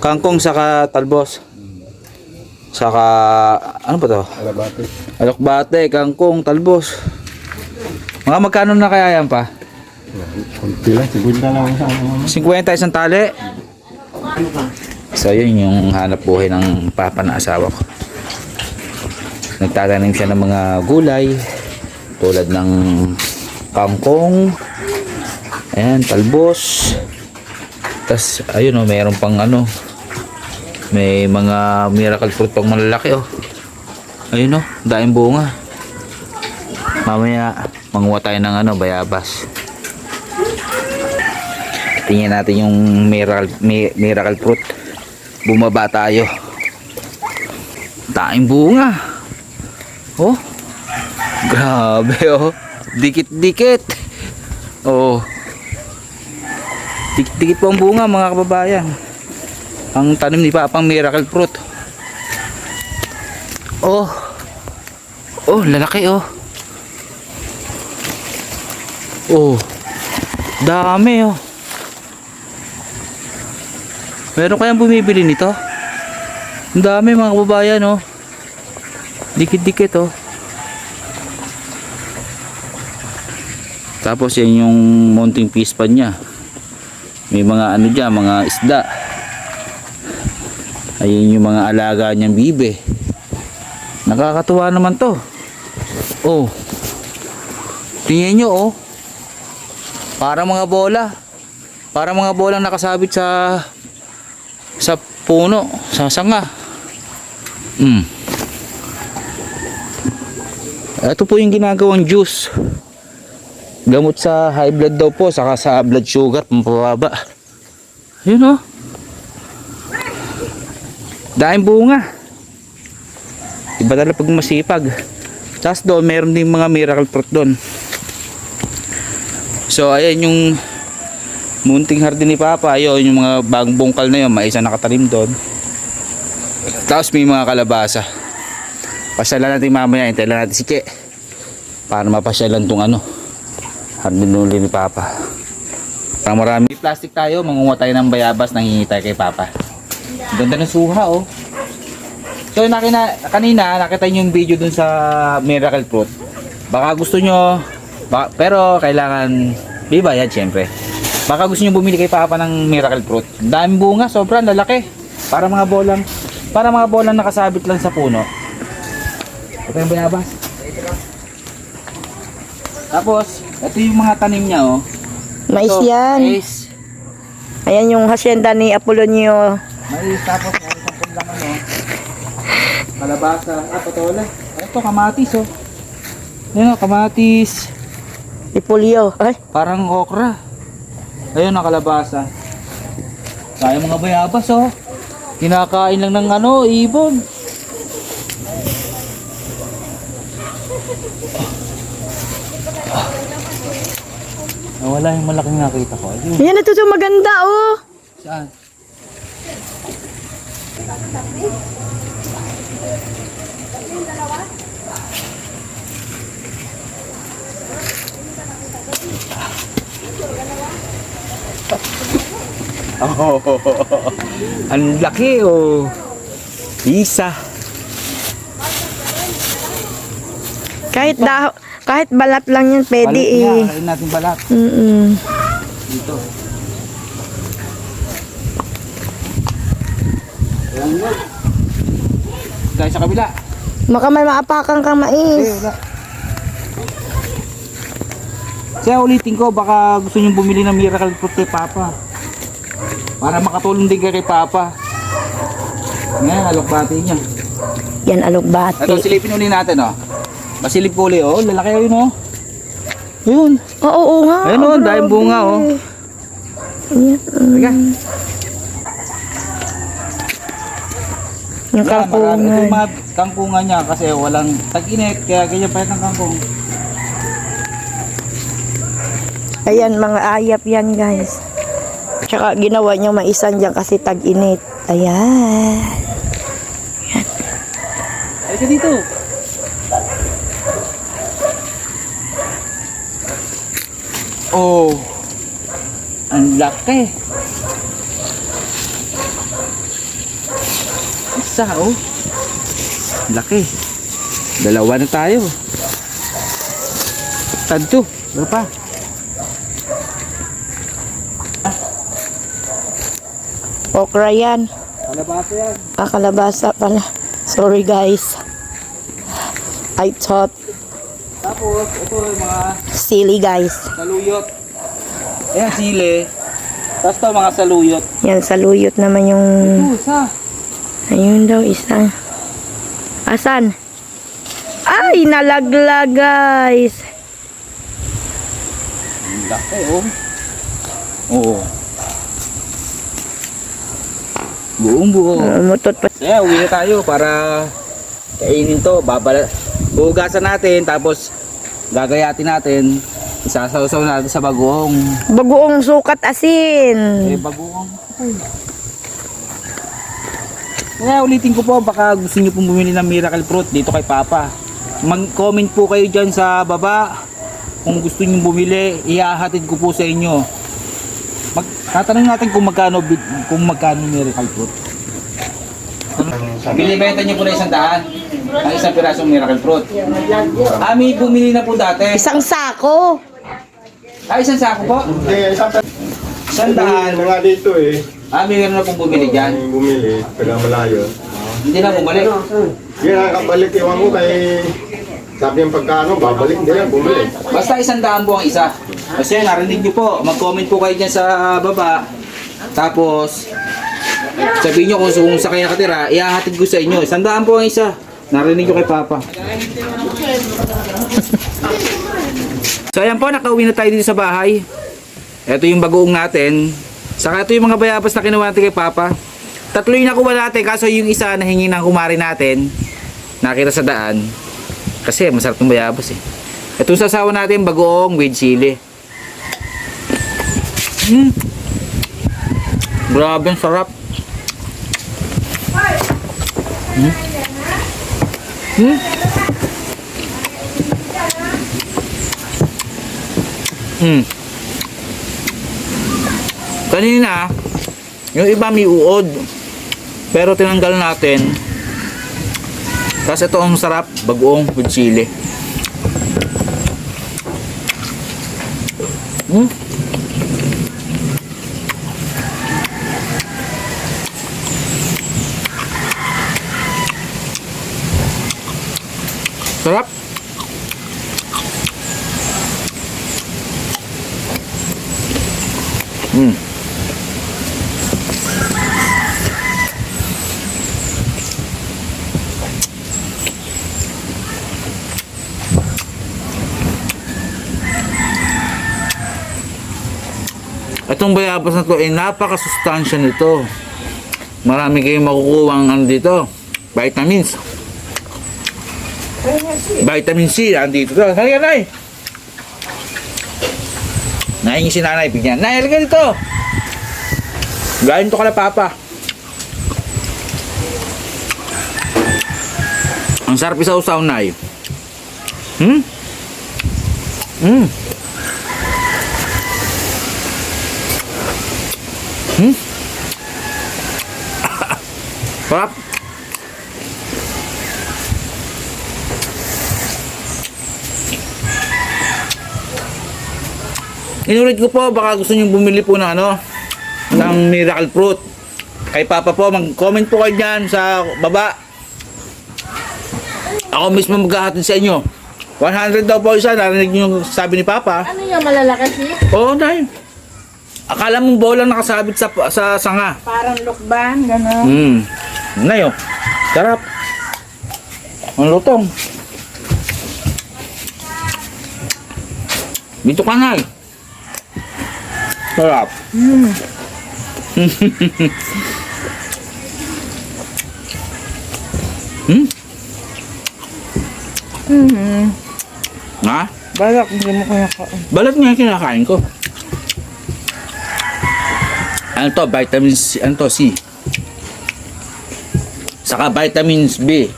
Kangkong saka talbos. Saka, ano ba to? Alabate. Alokbate, kangkong, talbos. Mga magkano na kaya yan pa? Kunti lang, 50 lang sa ano. 50 isang tali. So yun yung hanap buhay ng papa na asawa ko. Nagtatanim siya ng mga gulay tulad ng kangkong, ayan, talbos. Tapos ayun oh, mayroon pang ano, may mga miracle fruit pang malalaki oh. Ayun oh, daing bunga. Mamaya manguha tayo ng ano, bayabas. Tingnan natin yung miracle, mi- miracle fruit. Bumaba tayo. Taing bunga. Oh. Grabe oh. Dikit-dikit. Oh. Dikit-dikit po ang bunga mga kababayan. Ang tanim ni Papang miracle fruit. Oh. Oh, lalaki oh. Oh. Dami oh. Meron kayang bumibili nito? Ang dami mga kababayan oh. Dikit-dikit oh. Tapos yan yung mounting pispan niya. May mga ano dyan, mga isda. Ayun yung mga alaga niyang bibe. Nakakatuwa naman to. Oh. Tingnan nyo oh. Para mga bola. Para mga bolang nakasabit sa sa puno, sa sanga. Mm. Ito po yung ginagawang juice. Gamot sa high blood daw po, saka sa blood sugar, pampababa. Yun oh. Daing bunga. Iba talaga pag masipag. Tapos doon, meron din mga miracle fruit doon. So, ayan yung munting hardin ni Papa. Ayun, yung mga bagong bungkal na yun, may isa nakatanim doon. Tapos may mga kalabasa. Pasyalan natin mamaya, hintayin natin si Che. Para mapasyalan tong ano, hardin uli ni Papa. Parang marami. May plastic tayo, mangunga tayo ng bayabas, nangingitay kay Papa. Ganda ng suha, oh. So, nakina, kanina, nakita niyo yung video dun sa Miracle Fruit. Baka gusto nyo, ba, pero kailangan, di ba yan, syempre. Baka gusto nyo bumili kay Papa ng Miracle Fruit. Daming bunga, sobrang lalaki. Para mga bolang, para mga bolang nakasabit lang sa puno. Ito yung bayabas. Tapos, ito yung mga tanim niya, oh. Mais Ito, yan. Mais. Ayan yung hacienda ni Apolonio. Mais, tapos meron pang punlangan, oh. Kalabasa, ah, patola. Ito, kamatis, oh. Yan, oh, kamatis. Ipulyo. Ay, Parang okra. Ayun, ang kalabasa. Kaya mga bayabas, oh. Kinakain lang ng ano, ibon. Ah, wala yung malaking nakita ko. Ayun. yan ito yung maganda oh. Saan? Oh, ang laki oh. Isa. Kahit daho, kahit balat lang yan, pwede Balat eh. niya, kain natin balat. Mm-mm. Dito. Ayan mo. Dahil sa kabila. Maka may maapakan kang mais. wala. Kaya ulitin ko, baka gusto nyo bumili ng miracle fruit kay Papa. Para makatulong din kay Papa. Ngayon, alokbati niya. Yan Ito, alugbati. silipin uli natin, oh. Masilip ko uli, oh. Lalaki yun, oh. Yun. Oo, oo nga. Ayun, oh. Dahil bunga, oh. Yan, mm. Teka. Yung kalpungan. yung mga kangkungan niya kasi walang tag-init, kaya ganyan pa ang kangkong. Ayan, mga ayap yan guys. Tsaka ginawa niyo maisan dyan kasi tag-init. Ayan. Halika dito. Oh. Ang laki. isa, oh. Laki. Dalawa na tayo. Tadto. Ano pa? Okra yan. Kalabasa yan. Ah, kalabasa pala. Sorry guys. I thought Tapos, ito yung mga silly guys. saluyot. Ayan, sili. Tapos to mga saluyot. Yan, saluyot naman yung... Pusa. Ayun daw, isang... Asan? Ay, nalaglag guys. Laki, oh. Oo. Buong buo. Umutot pa. Kaya uwi na tayo para kainin to. Babala. Hugasan natin tapos gagayatin natin. Isasawsaw natin sa bagoong. Bagoong sukat Eh, asin. bagoong. Kaya ulitin ko po, baka gusto niyo pong bumili ng miracle fruit dito kay Papa. Mag-comment po kayo dyan sa baba. Kung gusto niyo bumili, ihahatid ko po sa inyo. Mag tatanungin natin kung magkano kung magkano miracle fruit. Binibenta niyo po na isang daan. Ang isang pirasong miracle fruit. Ah, may bumili na po dati. Isang sako. Ah, isang sako po. Eh, isang Isang daan. mga dito eh. Ah, may meron na pong bumili dyan. Yung bumili, taga malayo. Hindi na bumalik. Yan nakakabalik iwan ko kay sabi yung pagkano, babalik din yan, bumili. Basta isang daan po ang isa. Kasi narinig niyo po, mag-comment po kayo dyan sa baba. Tapos, sabihin niyo kung, kung sa kaya katira, ihahatid ko sa inyo. Isang daan po ang isa. Narinig niyo kay Papa. so ayan po, nakauwi na tayo dito sa bahay. Ito yung bagoong natin. Saka ito yung mga bayabas na kinuha natin kay Papa. Tatlo yung nakuha natin, kaso yung isa na hingi ng kumari natin, nakita sa daan. Kasi masarap ng bayabas eh. Ito sasawa natin bagoong with chili. Mm. Grabe sarap. Mm. Mm. Mm. Kanina, yung iba may uod. Pero tinanggal natin. Kasi ito ang sarap, bagoong with chili. Hmm? Sarap. Hmm. Itong bayabas na to ay napakasustansya nito. Marami kayong makukuha ang ano dito. Vitamins. Vitamin C, andito to. Halika, Nay! Nahingi si nanay, bigyan. Nay, halika dito! Galing to ka na, Papa. Ang sarap isaw-saw, Nay. Hmm? Hmm. Hmm? Sarap. Inulit ko po, baka gusto niyo bumili po ng ano, ng miracle fruit. Kay Papa po, mag-comment po kayo dyan sa baba. Ako mismo maghahatid sa inyo. 100 daw po isa, narinig niyo yung sabi ni Papa. Ano yung malalaki siya? Oo, oh, dahil. Akala mong bola nakasabit sa sa sanga. Parang lukban, gano'n. Hmm. Nayo. Sarap. Ang lutong. Dito ka nga eh. Sarap. hmm? Mm-hmm. Ha? Balak, hindi mo kinakain. Balat nga kinakain ko. Ano to? Vitamin C. Ano to? C. Saka vitamins B.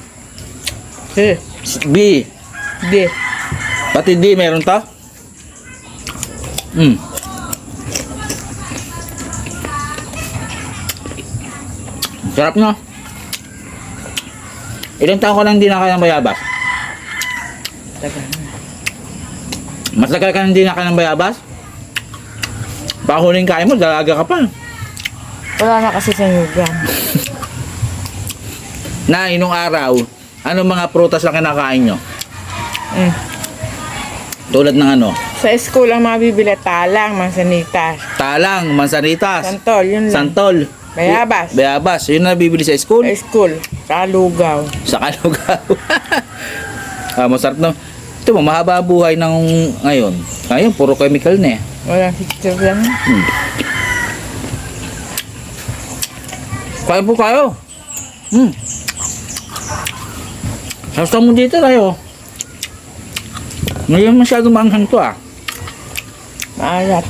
Eh, B. di. Pati D meron to? Hmm. Sarap no? Ilang taon ka nang hindi nakain ng bayabas? Tagal na. Matagal ka hindi nakain ng bayabas? Pahuling kain mo, dalaga ka pa. Wala na kasi sa yugan. Na, inong araw, ano mga prutas lang kinakain nyo? Mm. Tulad ng ano? Sa school ang mabibili talang, mansanitas. Talang, mansanitas, Santol, yun lang. santol, Bayabas. bayabas. Yun na nabibili sa school. Sa school. Sa lugaw. Sa kalugaw. ah, masarap na. Ito mo, mahaba buhay ng ngayon. Ngayon, puro chemical na eh. Walang picture yan. Kain po kayo. Hmm. Sasta mo dito tayo. Ngayon masyado manghang to ah. Maalat.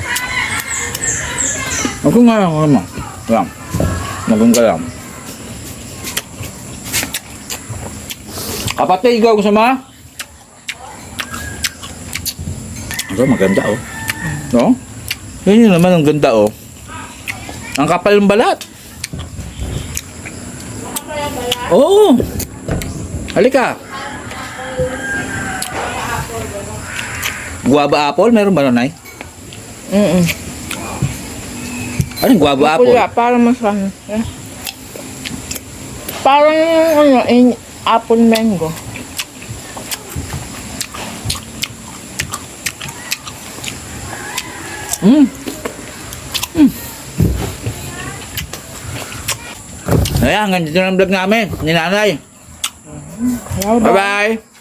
Ako nga ako naman. Lang. Lang. Kapatid, ikaw gusto mo? Ito, maganda oh. No? Yun yun naman ang ganda oh. Ang kapal ng balat. Oo. Halika. Guava apple, meron ba nun ay? Mm-mm. Ano guava apple? Pula, parang mas ano. eh. Parang yung ano, in, apple mango. Mm. Mm. Ayan, hanggang dito na ang vlog namin. Ni nanay. Bye-bye.